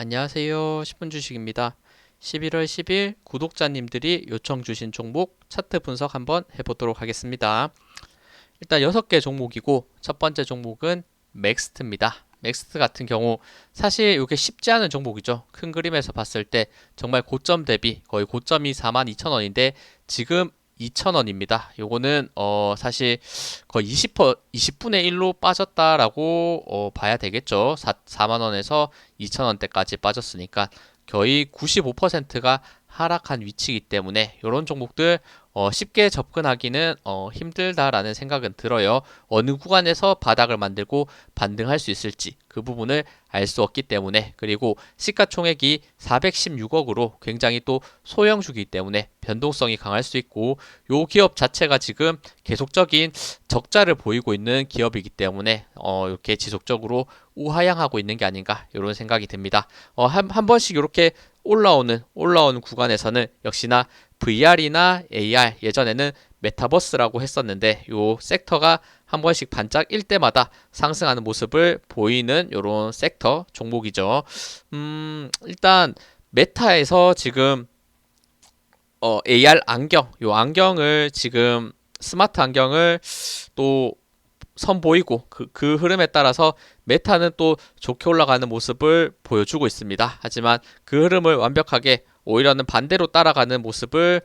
안녕하세요. 10분 주식입니다. 11월 10일 구독자님들이 요청 주신 종목 차트 분석 한번 해보도록 하겠습니다. 일단 6개 종목이고 첫 번째 종목은 맥스트입니다. 맥스트 같은 경우 사실 이게 쉽지 않은 종목이죠. 큰 그림에서 봤을 때 정말 고점 대비 거의 고점이 42,000원인데 지금 2,000원입니다. 요거는 어 사실 거의 20% 20분의 1로 빠졌다라고 어 봐야 되겠죠. 4, 4만 원에서 2,000원대까지 빠졌으니까 거의 95%가 하락한 위치이기 때문에 이런 종목들 어, 쉽게 접근하기는 어, 힘들다라는 생각은 들어요. 어느 구간에서 바닥을 만들고 반등할 수 있을지 그 부분을 알 수 없기 때문에 그리고 시가총액이 416억으로 굉장히 또 소형주기 때문에 변동성이 강할 수 있고 요 기업 자체가 지금 계속적인 적자를 보이고 있는 기업이기 때문에 어, 이렇게 지속적으로 우하향하고 있는 게 아닌가 이런 생각이 듭니다. 어, 한, 한 번씩 이렇게 올라오는 올라오는 구간에서는 역시나 VR이나 AR 예전에는 메타버스라고 했었는데 요 섹터가 한 번씩 반짝일 때마다 상승하는 모습을 보이는 요런 섹터 종목이죠. 음, 일단 메타에서 지금 어, AR 안경, 요 안경을 지금 스마트 안경을 또 선보이고 그, 그 흐름에 따라서 메타는 또 좋게 올라가는 모습을 보여주고 있습니다. 하지만 그 흐름을 완벽하게 오히려는 반대로 따라가는 모습을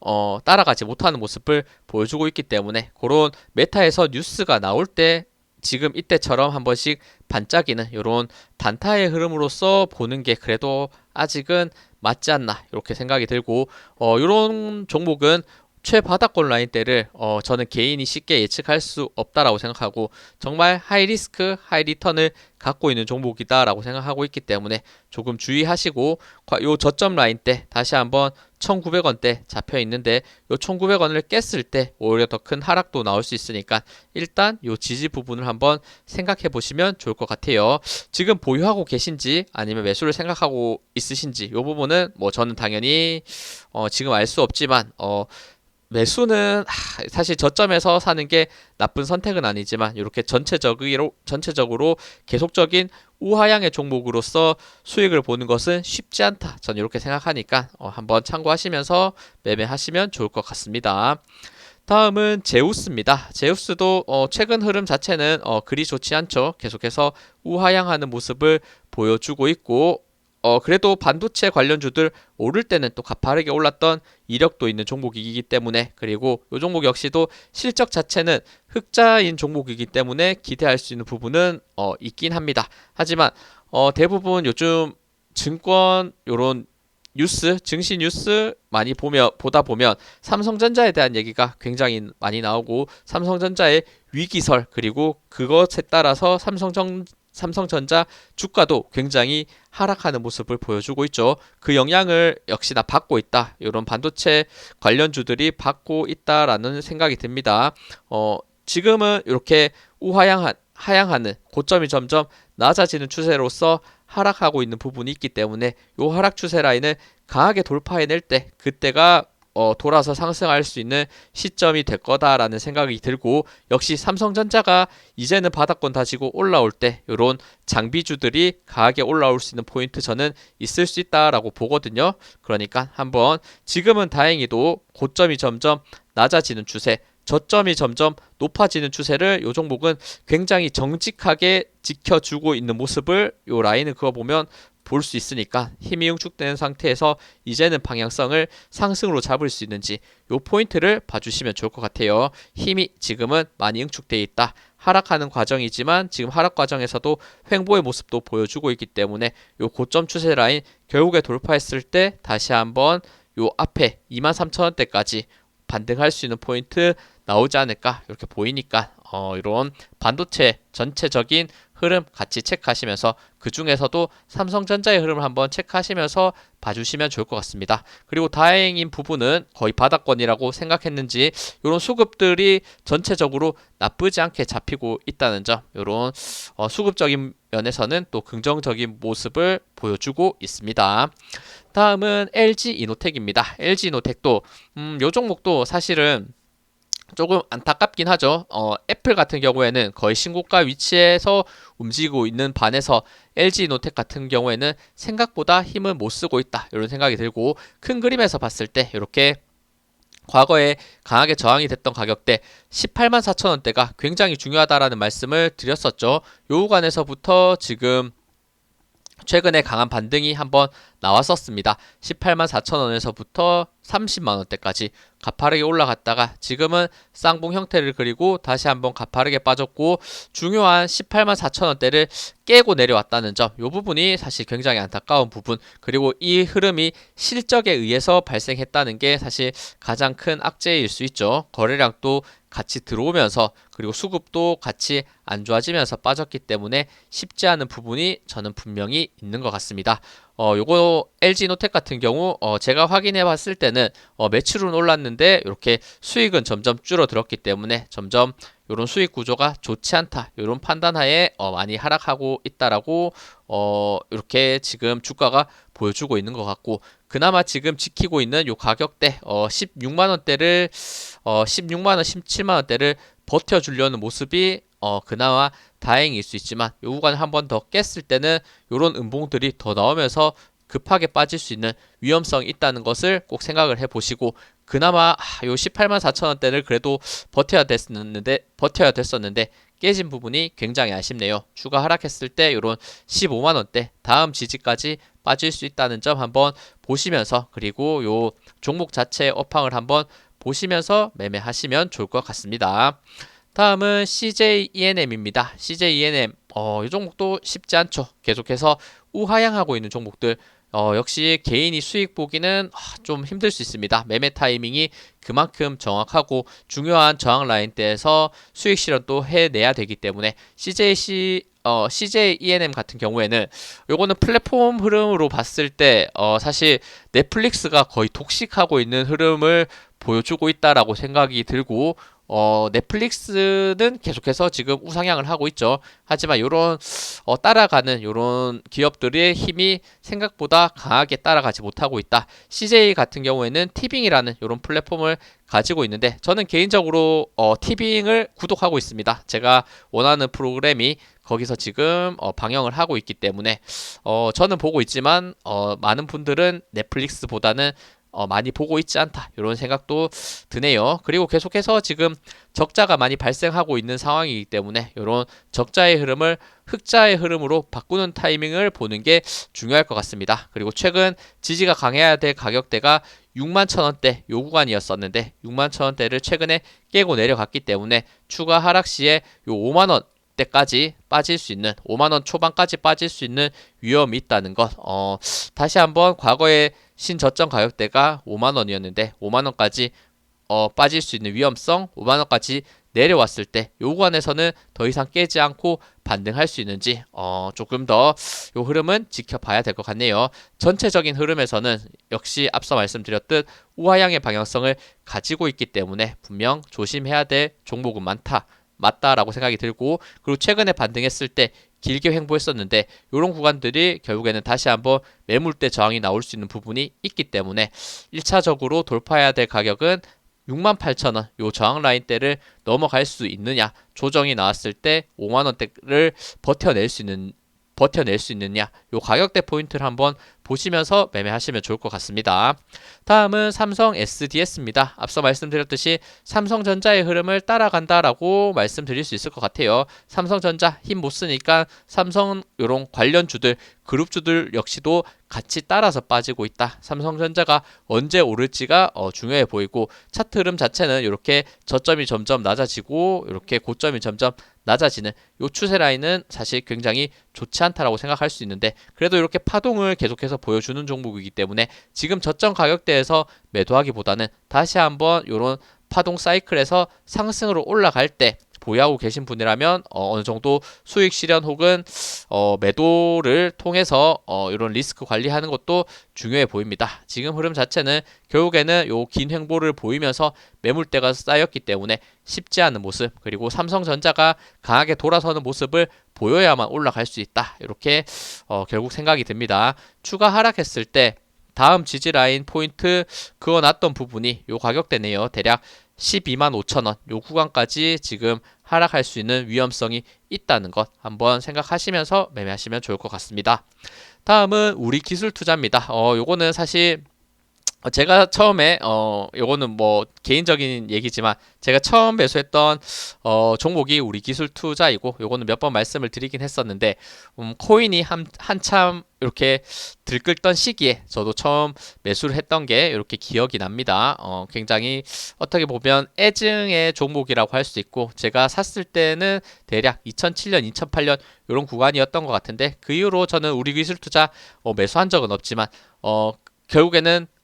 어, 따라가지 못하는 모습을 보여주고 있기 때문에 그런 메타에서 뉴스가 나올 때 지금 이때처럼 한 번씩 반짝이는 이런 단타의 흐름으로서 보는 게 그래도 아직은 맞지 않나 이렇게 생각이 들고 어, 이런 종목은 최바닥권 라인대를 어, 저는 개인이 쉽게 예측할 수 없다라고 생각하고 정말 하이 리스크 하이 리턴을 갖고 있는 종목이다라고 생각하고 있기 때문에 조금 주의하시고 요 저점 라인대 다시 한번 1900원대 잡혀 있는데 요 1900원을 깼을 때 오히려 더 큰 하락도 나올 수 있으니까 일단 요 지지 부분을 한번 생각해 보시면 좋을 것 같아요. 지금 보유하고 계신지 아니면 매수를 생각하고 있으신지 요 부분은 뭐 저는 당연히 어, 지금 알 수 없지만 어 매수는 사실 저점에서 사는 게 나쁜 선택은 아니지만 이렇게 전체적으로 전체적으로 계속적인 우하향의 종목으로서 수익을 보는 것은 쉽지 않다. 저는 이렇게 생각하니까 어, 한번 참고하시면서 매매하시면 좋을 것 같습니다. 다음은 제우스입니다. 제우스도 어, 최근 흐름 자체는 어, 그리 좋지 않죠. 계속해서 우하향하는 모습을 보여주고 있고 어, 그래도 반도체 관련주들 오를 때는 또 가파르게 올랐던 이력도 있는 종목이기 때문에 그리고 이 종목 역시도 실적 자체는 흑자인 종목이기 때문에 기대할 수 있는 부분은 어, 있긴 합니다. 하지만 어, 대부분 요즘 증권 요런 뉴스, 증시 뉴스 많이 보며 보다 보면 삼성전자에 대한 얘기가 굉장히 많이 나오고 삼성전자의 위기설 그리고 그것에 따라서 삼성전 삼성전자 주가도 굉장히 하락하는 모습을 보여주고 있죠. 그 영향을 역시나 받고 있다. 이런 반도체 관련주들이 받고 있다라는 생각이 듭니다. 어, 지금은 이렇게 우하향한 하향하는 고점이 점점 낮아지는 추세로서 하락하고 있는 부분이 있기 때문에 이 하락 추세 라인을 강하게 돌파해낼 때 그때가 어, 돌아서 상승할 수 있는 시점이 될 거다라는 생각이 들고 역시 삼성전자가 이제는 바닥권 다지고 올라올 때 이런 장비주들이 강하게 올라올 수 있는 포인트 저는 있을 수 있다라고 보거든요. 그러니까 한번 지금은 다행히도 고점이 점점 낮아지는 추세 저점이 점점 높아지는 추세를 요 종목은 굉장히 정직하게 지켜주고 있는 모습을 요 라인을 그어 보면 볼 수 있으니까 힘이 응축되는 상태에서 이제는 방향성을 상승으로 잡을 수 있는지 요 포인트를 봐주시면 좋을 것 같아요. 힘이 지금은 많이 응축되어 있다. 하락하는 과정이지만 지금 하락 과정에서도 횡보의 모습도 보여주고 있기 때문에 요 고점 추세 라인 결국에 돌파했을 때 다시 한번 요 앞에 23,000원대까지 반등할 수 있는 포인트 나오지 않을까 이렇게 보이니까 어, 이런 반도체 전체적인 흐름 같이 체크하시면서 그 중에서도 삼성전자의 흐름을 한번 체크하시면서 봐주시면 좋을 것 같습니다. 그리고 다행인 부분은 거의 바닥권이라고 생각했는지 이런 수급들이 전체적으로 나쁘지 않게 잡히고 있다는 점, 이런 어, 수급적인 면에서는 또 긍정적인 모습을 보여주고 있습니다. 다음은 LG 이노텍입니다. LG 이노텍도 음, 요 종목도 사실은 조금 안타깝긴 하죠. 어, 애플 같은 경우에는 거의 신고가 위치에서 움직이고 있는 반에서 LG 노텍 같은 경우에는 생각보다 힘을 못 쓰고 있다. 이런 생각이 들고 큰 그림에서 봤을 때 이렇게 과거에 강하게 저항이 됐던 가격대 18만 4천 원대가 굉장히 중요하다라는 말씀을 드렸었죠. 요 구간에서부터 지금 최근에 강한 반등이 한번 나왔었습니다. 18만 4천 원에서부터 30만 원대까지 가파르게 올라갔다가 지금은 쌍봉 형태를 그리고 다시 한번 가파르게 빠졌고 중요한 18만 4천 원대를 깨고 내려왔다는 점, 이 부분이 사실 굉장히 안타까운 부분. 그리고 이 흐름이 실적에 의해서 발생했다는 게 사실 가장 큰 악재일 수 있죠. 거래량도 같이 들어오면서 그리고 수급도 같이 안 좋아지면서 빠졌기 때문에 쉽지 않은 부분이 저는 분명히 있는 것 같습니다. 어, 요거 LG 노텍 같은 경우 어, 제가 확인해 봤을 때는 어, 매출은 올랐는데 이렇게 수익은 점점 줄어들었기 때문에 점점 이런 수익 구조가 좋지 않다. 이런 판단하에 어, 많이 하락하고 있다라고 어, 이렇게 지금 주가가 보여주고 있는 것 같고 그나마 지금 지키고 있는 요 가격대 어, 16만 원대를 어, 16만 원, 17만 원대를 버텨주려는 모습이 어, 그나마 다행일 수 있지만 요 구간을 한 번 더 깼을 때는 요런 음봉들이 더 나오면서 급하게 빠질 수 있는 위험성이 있다는 것을 꼭 생각을 해 보시고 그나마 아, 요 18만 4천 원대를 그래도 버텨야 됐었는데 버텨야 됐었는데 깨진 부분이 굉장히 아쉽네요. 추가 하락했을 때 요런 15만 원대 다음 지지까지 빠질 수 있다는 점 한번 보시면서 그리고 요 종목 자체 업황을 한번 보시면서 매매하시면 좋을 것 같습니다. 다음은 CJ ENM입니다. CJ ENM 어, 이 종목도 쉽지 않죠. 계속해서 우하향하고 있는 종목들 어, 역시 개인이 수익 보기는 아, 좀 힘들 수 있습니다. 매매 타이밍이 그만큼 정확하고 중요한 저항 라인대에서 수익 실현도 해내야 되기 때문에 CJC 어, CJ ENM 같은 경우에는 요거는 플랫폼 흐름으로 봤을 때 어, 사실 넷플릭스가 거의 독식하고 있는 흐름을 보여주고 있다라고 생각이 들고 어, 넷플릭스는 계속해서 지금 우상향을 하고 있죠. 하지만 이런 어, 따라가는 이런 기업들의 힘이 생각보다 강하게 따라가지 못하고 있다. CJ 같은 경우에는 티빙이라는 이런 플랫폼을 가지고 있는데 저는 개인적으로 어, 티빙을 구독하고 있습니다. 제가 원하는 프로그램이 거기서 지금 어, 방영을 하고 있기 때문에 어, 저는 보고 있지만 어, 많은 분들은 넷플릭스보다는 어, 많이 보고 있지 않다 이런 생각도 드네요. 그리고 계속해서 지금 적자가 많이 발생하고 있는 상황이기 때문에 이런 적자의 흐름을 흑자의 흐름으로 바꾸는 타이밍을 보는 게 중요할 것 같습니다. 그리고 최근 지지가 강해야 될 가격대가 6만 천 원대 요 구간이었었는데 6만 천 원대를 최근에 깨고 내려갔기 때문에 추가 하락 시에 요 5만 원 때까지 빠질 수 있는 5만 원 초반까지 빠질 수 있는 위험이 있다는 것. 어, 다시 한번 과거에 신저점 가격대가 5만 원이었는데 5만 원까지 어, 빠질 수 있는 위험성 5만 원까지 내려왔을 때 요구안에서는 더 이상 깨지 않고 반등할 수 있는지 어, 조금 더 요 흐름은 지켜봐야 될 것 같네요. 전체적인 흐름에서는 역시 앞서 말씀드렸듯 우하향의 방향성을 가지고 있기 때문에 분명 조심해야 될 종목은 많다. 맞다라고 생각이 들고 그리고 최근에 반등했을 때 길게 횡보했었는데 이런 구간들이 결국에는 다시 한번 매물대 저항이 나올 수 있는 부분이 있기 때문에 1차적으로 돌파해야 될 가격은 68,000원 요 저항 라인대를 넘어갈 수 있느냐 조정이 나왔을 때 5만원대를 버텨낼 수 있는 버텨낼 수 있느냐 요 가격대 포인트를 한번 보시면서 매매하시면 좋을 것 같습니다. 다음은 삼성 SDS입니다. 앞서 말씀드렸듯이 삼성전자의 흐름을 따라간다라고 말씀드릴 수 있을 것 같아요. 삼성전자 힘 못 쓰니까 삼성 이런 관련주들 그룹주들 역시도 같이 따라서 빠지고 있다. 삼성전자가 언제 오를지가 어, 중요해 보이고 차트 흐름 자체는 이렇게 저점이 점점 낮아지고 이렇게 고점이 점점 낮아지는 요 추세 라인은 사실 굉장히 좋지 않다라고 생각할 수 있는데 그래도 이렇게 파동을 계속해서 보여주는 종목이기 때문에 지금 저점 가격대에서 매도하기보다는 다시 한번 이런 파동 사이클에서 상승으로 올라갈 때 보유하고 계신 분이라면 어, 느 정도 수익 실현 혹은 어, 매도를 통해서 어, 이런 리스크 관리하는 것도 중요해 보입니다. 지금 흐름 자체는 결국에는 요 긴 횡보를 보이면서 매물대가 쌓였기 때문에 쉽지 않은 모습 그리고 삼성전자가 강하게 돌아서는 모습을 보여야만 올라갈 수 있다. 이렇게 어, 결국 생각이 듭니다. 추가 하락했을 때 다음 지지 라인 포인트 그어놨던 부분이 요 가격대네요. 대략 12만 5천 원, 요 구간까지 지금 하락할 수 있는 위험성이 있다는 것 한번 생각하시면서 매매하시면 좋을 것 같습니다. 다음은 우리 기술 투자입니다. 어, 요거는 사실 어, 제가 처음에 어 요거는 뭐 개인적인 얘기지만 제가 처음 매수했던 어 종목이 우리 기술 투자이고 요거는 몇 번 말씀을 드리긴 했었는데 음 코인이 한 한참 이렇게 들끓던 시기에 저도 처음 매수를 했던 게 이렇게 기억이 납니다. 어 굉장히 어떻게 보면 애증의 종목이라고 할 수 있고 제가 샀을 때는 대략 2007년, 2008년 이런 구간이었던 것 같은데 그 이후로 저는 우리 기술 투자 어 매수한 적은 없지만 어 결국에는 다-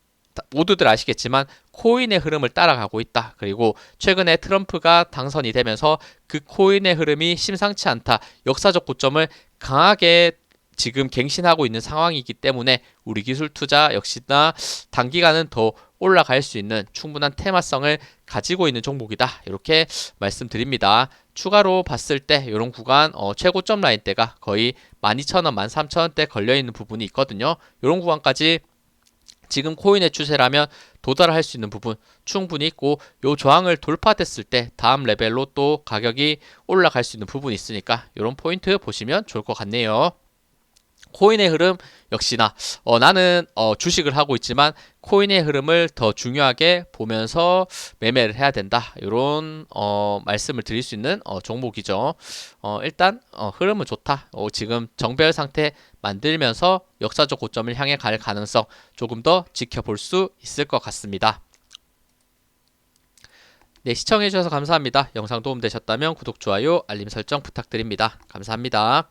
모두들 아시겠지만 코인의 흐름을 따라가고 있다. 그리고 최근에 트럼프가 당선이 되면서 그 코인의 흐름이 심상치 않다. 역사적 고점을 강하게 지금 갱신하고 있는 상황이기 때문에 우리 기술 투자 역시나 단기간은 더 올라갈 수 있는 충분한 테마성을 가지고 있는 종목이다. 이렇게 말씀드립니다. 추가로 봤을 때 이런 구간 어, 최고점 라인대가 거의 12,000원, 13,000원대 걸려 있는 부분이 있거든요. 이런 구간까지 지금 코인의 추세라면 도달할 수 있는 부분 충분히 있고 요 저항을 돌파됐을 때 다음 레벨로 또 가격이 올라갈 수 있는 부분이 있으니까 이런 포인트 보시면 좋을 것 같네요. 코인의 흐름 역시나 어, 나는 어, 주식을 하고 있지만 코인의 흐름을 더 중요하게 보면서 매매를 해야 된다. 이런 어, 말씀을 드릴 수 있는 어, 종목이죠. 어, 일단 어, 흐름은 좋다. 어, 지금 정배열 상태 만들면서 역사적 고점을 향해 갈 가능성 조금 더 지켜볼 수 있을 것 같습니다. 네, 시청해주셔서 감사합니다. 영상 도움되셨다면 구독, 좋아요, 알림 설정 부탁드립니다. 감사합니다.